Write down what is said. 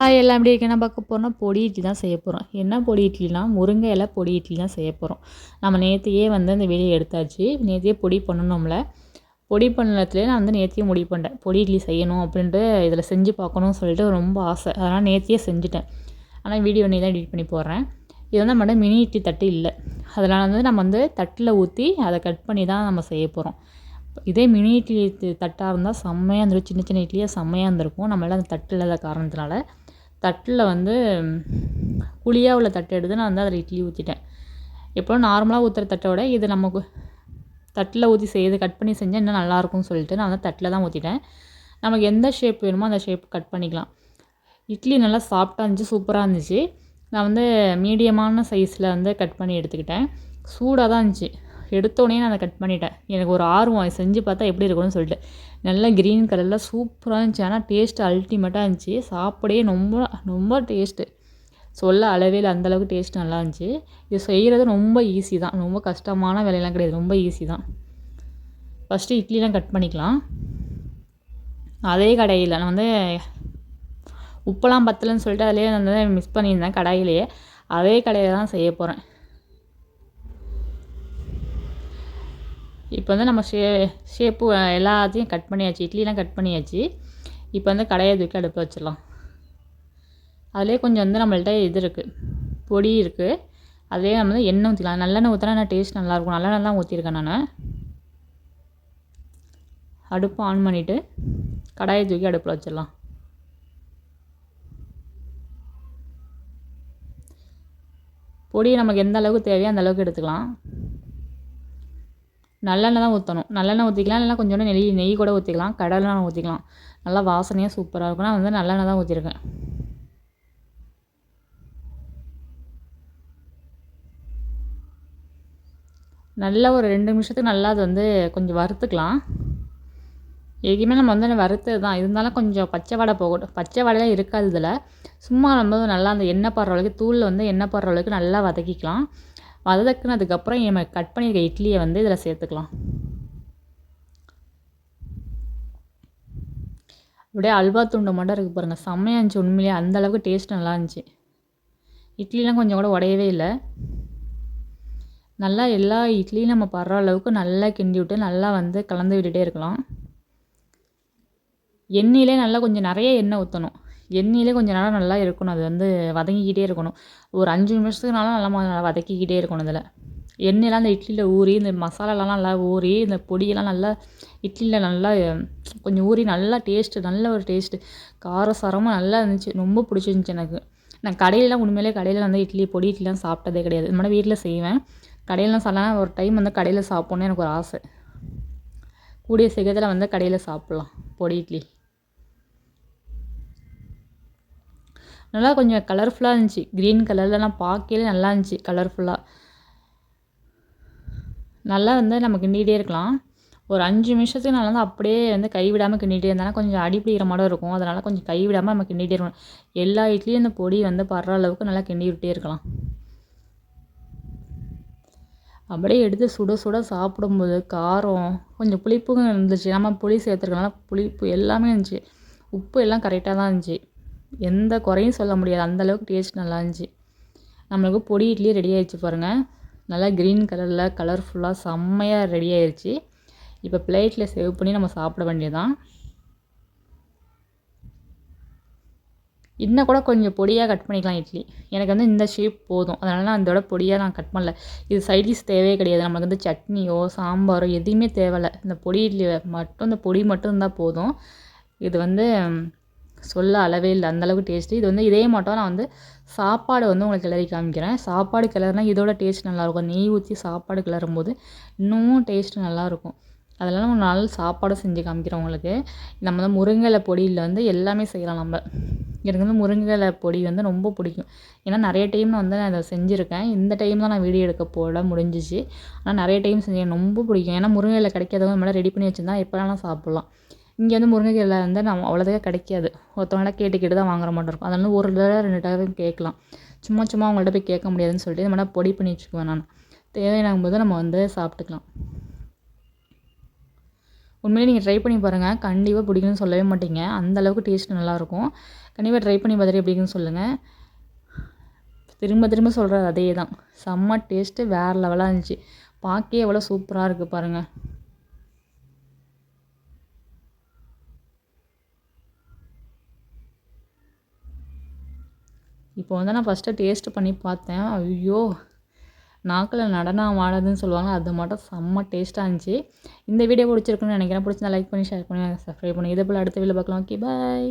Hi எல்லாம் எப்படி இருக்கு பார்க்க போகிறோம்னா பொடி இட்லி தான் செய்ய போகிறோம் என்ன பொடி இட்லினா முருங்கை இலை பொடி இட்லி தான் செய்ய போகிறோம் நம்ம நேற்றையே வந்து அந்த வெளியே எடுத்தாச்சு. நேற்றையே பொடி பண்ணணும்ல. பொடி பண்ணத்துலேயே நான் வந்து நேற்றையே முடிவு பண்ணிட்டேன். பொடி இட்லி செய்யணும் அப்படின்ட்டு இதில் செஞ்சு பார்க்கணும்னு சொல்லிட்டு ரொம்ப ஆசை. அதனால் நேற்றையே செஞ்சுட்டேன். ஆனால் வீடியோ நீ தான் எடிட் பண்ணி போடுறேன். இது வந்து நம்மகிட்ட மினி இட்லி தட்டு இல்லை. அதனால் வந்து நம்ம வந்து தட்டில் ஊற்றி அதை கட் பண்ணி தான் நம்ம செய்ய போகிறோம் இதே மினி இட்லி தட்டாக இருந்தால் செம்மையாக இருந்துடும் சின்ன சின்ன இட்லியாக செம்மையாக இருந்திருக்கும். நம்மளால் அந்த தட்டு இல்லாத காரணத்தினால. தட்டில் வந்து குழியாக உள்ள தட்டை எடுத்து நான் வந்து அதில் இட்லி ஊற்றிட்டேன் எப்போ நார்மலாக ஊற்றுற தட்டை விட இது நமக்கு தட்டில் ஊற்றி செய்து கட் பண்ணி செஞ்சால் இன்னும் நல்லாயிருக்கும்னு சொல்லிட்டு நான் வந்து தட்டில் தான் ஊற்றிட்டேன் நமக்கு எந்த ஷேப் வேணுமோ அந்த ஷேப் கட் பண்ணிக்கலாம். இட்லி நல்லா சாஃப்டாக இருந்துச்சு சூப்பராக இருந்துச்சு. நான் வந்து மீடியமான சைஸில் வந்து கட் பண்ணி எடுத்துக்கிட்டேன். சூடாக தான் இருந்துச்சு. எடுத்தோடனே நான் அதை கட் பண்ணிட்டேன். எனக்கு ஒரு ஆர்வம் செஞ்சு பார்த்தா எப்படி இருக்கும்னு சொல்லிட்டு. நல்லா க்ரீன் கலரில் சூப்பராக இருந்துச்சு. ஆனால் டேஸ்ட்டு அல்டிமேட்டாக இருந்துச்சு. சாப்பிடவே ரொம்ப ரொம்ப டேஸ்ட்டு சொல்ல அளவே இல்லை. அந்தளவுக்கு டேஸ்ட் நல்லா இருந்துச்சு. இது செய்கிறது ரொம்ப ஈஸி தான். ரொம்ப கஷ்டமான வேலையெல்லாம் கிடையாது. ரொம்ப ஈஸி தான். ஃபஸ்ட்டு இட்லிலாம் கட் பண்ணிக்கலாம். அதே கடையில் நான் வந்து உப்பெல்லாம் பத்தலைன்னு சொல்லிட்டு அதிலே நான் வந்து மிஸ் பண்ணியிருந்தேன் கடாயிலேயே. அதே கடையில் தான் செய்ய போகிறேன் இப்போ வந்து நம்ம ஷே ஷேப்பு எல்லாத்தையும் கட் பண்ணியாச்சு இட்லிலாம் கட் பண்ணியாச்சு. இப்போ வந்து கடையை தூக்கி அடுப்பு வச்சிடலாம். அதிலே கொஞ்சம் வந்து நம்மள்ட்ட இது இருக்குது பொடி இருக்குது அதிலே நம்ம வந்து எண்ணெய் ஊற்றிக்கலாம் நல்லெண்ணெய் ஊற்றினா டேஸ்ட் நல்லாயிருக்கும். நல்லெண்ணெய் தான் ஊற்றிருக்கேன் நான். அடுப்பு ஆன் பண்ணிவிட்டு கடாயை தூக்கி அடுப்பில் வச்சிடலாம். பொடி நமக்கு எந்த அளவுக்கு தேவையோ அந்த அளவுக்கு எடுத்துக்கலாம். நல்லெண்ணெய் தான் ஊற்றணும் நல்லெண்ணெய் ஊற்றிக்கலாம் இல்லைனா கொஞ்சோண்டு நெய் நெய் கூட ஊற்றிக்கலாம் கடலெண்ணெய் ஊற்றிக்கலாம் நல்லா வாசனையாக சூப்பராக இருக்கும். நான் வந்து நல்லெண்ணெய் தான் ஊற்றிருக்கேன் நல்லா ஒரு ரெண்டு நிமிஷத்துக்கு நல்லா அது வந்து கொஞ்சம் வறுத்துக்கலாம். எதுவுமே நம்ம வந்து வறுத்து தான். இருந்தாலும் கொஞ்சம் பச்சை வடை போகட்டும். பச்சை வடையெல்லாம் இருக்காது இதில். சும்மா நம்ம நல்லா அந்த எண்ணெய் போடுற அளவுக்கு தூளில் வந்து எண்ணெய் போடுற அளவுக்கு நல்லா வதக்கிக்கலாம். வதக்குனதுக்கப்புறம் நம்ம கட் பண்ணியிருக்க இட்லியை வந்து இதில் சேர்த்துக்கலாம். அப்படியே அல்வா துண்டு மட்டும் இருக்குது பாருங்கள் செம்மையாக இருந்துச்சு உண்மையிலேயே. அந்தளவுக்கு டேஸ்ட் நல்லா இருந்துச்சு. இட்லிலாம் கொஞ்சம் கூட உடையவே இல்லை. நல்லா எல்லா இட்லியும் நம்ம படுற அளவுக்கு நல்லா கிண்டி விட்டு நல்லா வந்து கலந்து விட்டுட்டே இருக்கலாம். எண்ணெயிலே நல்லா கொஞ்சம் நிறைய எண்ணெய் ஊற்றணும் எண்ணெயிலே கொஞ்சம் நேரம் நல்லா இருக்கணும். அது வந்து வதங்கிக்கிட்டே இருக்கணும். ஒரு அஞ்சு நிமிஷத்துக்குனாலும் நல்லா வதக்கிக்கிட்டே இருக்கணும் அதில் எண்ணெயெலாம் அந்த இட்லியில் ஊறி இந்த மசாலாலாம் நல்லா ஊறி இந்த பொடியெல்லாம் நல்லா இட்லியில் நல்லா கொஞ்சம் ஊறி நல்லா டேஸ்ட்டு நல்ல ஒரு டேஸ்ட்டு காரசாரமாக நல்லா இருந்துச்சு. ரொம்ப பிடிச்சிருந்துச்சி எனக்கு. நான் கடையிலலாம் உண்மையிலே கடையில் வந்து இட்லி பொடி இட்லிலாம் சாப்பிட்டதே கிடையாது. இந்த மாதிரி வீட்டில் செய்வேன். கடையிலலாம் சாப்பிட்லாம் ஒரு டைம் வந்து கடையில் சாப்பிட்ணுன்னு எனக்கு ஒரு ஆசை. கூடிய சீக்கிரத்தில் வந்து கடையில் சாப்பிட்லாம். பொடி இட்லி. நல்லா கொஞ்சம் கலர்ஃபுல்லாக இருந்துச்சு. க்ரீன் கலர்லலாம் பார்க்கையிலே நல்லா இருந்துச்சு கலர்ஃபுல்லாக நல்லா வந்து நம்ம கிண்டிகிட்டே இருக்கலாம். ஒரு அஞ்சு நிமிஷத்துக்கு நல்லா வந்து அப்படியே வந்து கைவிடாமல் கிண்டிகிட்டே இருந்தாலும் கொஞ்சம் அடி பிடிக்கிற மாதிரி இருக்கும். அதனால் கொஞ்சம் கைவிடாமல் நம்ம கிண்டிகிட்டே இருக்கணும் எல்லா இட்லியும் இந்த பொடி வந்து படுற அளவுக்கு நல்லா கிண்டி விட்டே இருக்கலாம். அப்படியே எடுத்து சுட சுட சாப்பிடும்போது காரம் கொஞ்சம் புளிப்பும் இருந்துச்சு. நம்ம புளி சேர்த்துருக்கனால புளிப்பு எல்லாமே இருந்துச்சு. உப்பு எல்லாம் கரெக்டாக தான் இருந்துச்சு. எந்த குறையும் சொல்ல முடியாது. அந்தளவுக்கு டேஸ்ட் நல்லா இருந்துச்சு. நம்மளுக்கு பொடி இட்லி ரெடி ஆயிடுச்சு பாருங்கள் நல்லா க்ரீன் கலரில் கலர்ஃபுல்லாக செம்மையாக ரெடி ஆயிடுச்சு இப்போ பிளேட்டில் சேவ் பண்ணி நம்ம சாப்பிட வேண்டியதான் இன்னும் கூட கொஞ்சம் பொடியாக கட் பண்ணிக்கலாம் இட்லி. எனக்கு வந்து இந்த ஷேப் போதும். அதனால நான் இதோட பொடியாக நான் கட் பண்ணல. இது சைடிஷ் தேவையே கிடையாது. நம்மளுக்கு வந்து சட்னியோ சாம்பாரோ எதுவுமே தேவையில்லை. இந்த பொடி இட்லி மட்டும் இந்த பொடி மட்டும் இருந்தால் போதும். இது வந்து சொல்ல அளவே இல்லை அந்தளவுக்கு டேஸ்ட்டு இது வந்து இதே மட்டும் நான் வந்து சாப்பாடு வந்து உங்களுக்கு கிளறி காமிக்கிறேன். சாப்பாடு கிளறுனா இதோட டேஸ்ட் நல்லாயிருக்கும். நெய் ஊற்றி சாப்பாடு கிளறும் போது இன்னமும் டேஸ்ட்டு நல்லாயிருக்கும் அதெல்லாம் நம்ம நல்ல சாப்பாடு செஞ்சு காமிக்கிறேன் உங்களுக்கு. நம்ம வந்து முருங்கலை பொடியில் வந்து எல்லாமே செய்யலாம் நம்ம. எனக்கு வந்து முருங்கலை பொடி வந்து ரொம்ப பிடிக்கும். ஏன்னா நிறைய டைம் நான் வந்து நான் இதை செஞ்சுருக்கேன். இந்த டைம் தான் நான் வீடியோ எடுக்க போட முடிஞ்சிச்சு. ஆனால் நிறைய டைம் செஞ்சேன். ரொம்ப பிடிக்கும். ஏன்னா முருங்கையில் கிடைக்காதவங்க நம்மளால் ரெடி பண்ணி வச்சுருந்தா எப்போலாம் சாப்பிட்லாம். இங்கே வந்து முருங்கைக்கீரை வந்து நம்ம அவ்வளோதான் கிடைக்காது. ஒருத்தவங்களாம் கேட்டு கேட்டு தான் வாங்குற மாதிரி இருக்கும். அதனால ஒரு தடவை ரெண்டு தடவை கேட்கலாம். சும்மா சும்மா அவங்கள்ட்ட போய் கேட்க முடியாதுன்னு சொல்லிட்டு இந்த மாதிரி பொடி பண்ணி வச்சுக்குவேன் நான். தேவையாகும் போது நம்ம வந்து சாப்பிட்டுக்கலாம். உண்மையிலே நீங்கள் ட்ரை பண்ணி பாருங்கள் கண்டிப்பாக பிடிக்கும்னு சொல்லவே மாட்டீங்க. அந்த அளவுக்கு டேஸ்ட் நல்லாயிருக்கும். கண்டிப்பாக ட்ரை பண்ணி பார்த்துட்டு எப்படி சொல்லுங்கள் திரும்ப திரும்ப சொல்கிறது அதே தான் செம்ம டேஸ்ட்டு வேறு லெவலாக இருந்துச்சு. பார்க்கவே எவ்வளோ சூப்பராக இருக்குது பாருங்கள் இப்போ வந்து நான் ஃபஸ்ட்டு டேஸ்ட்டு பண்ணி பார்த்தேன். ஐயோ நாக்கில் நடனம் ஆடாதுன்னு சொல்லுவாங்க. அது மட்டும் செம்ம டேஸ்ட்டாக இருந்துச்சு. இந்த வீடியோ பிடிச்சிருக்குன்னு நினைக்கிறேன். பிடிச்சிருந்தா லைக் பண்ணி ஷேர் பண்ணி சப்ஸ்கிரைப் பண்ணி. இதே போல் அடுத்த வீடியோ பார்க்கலாம். Okay bye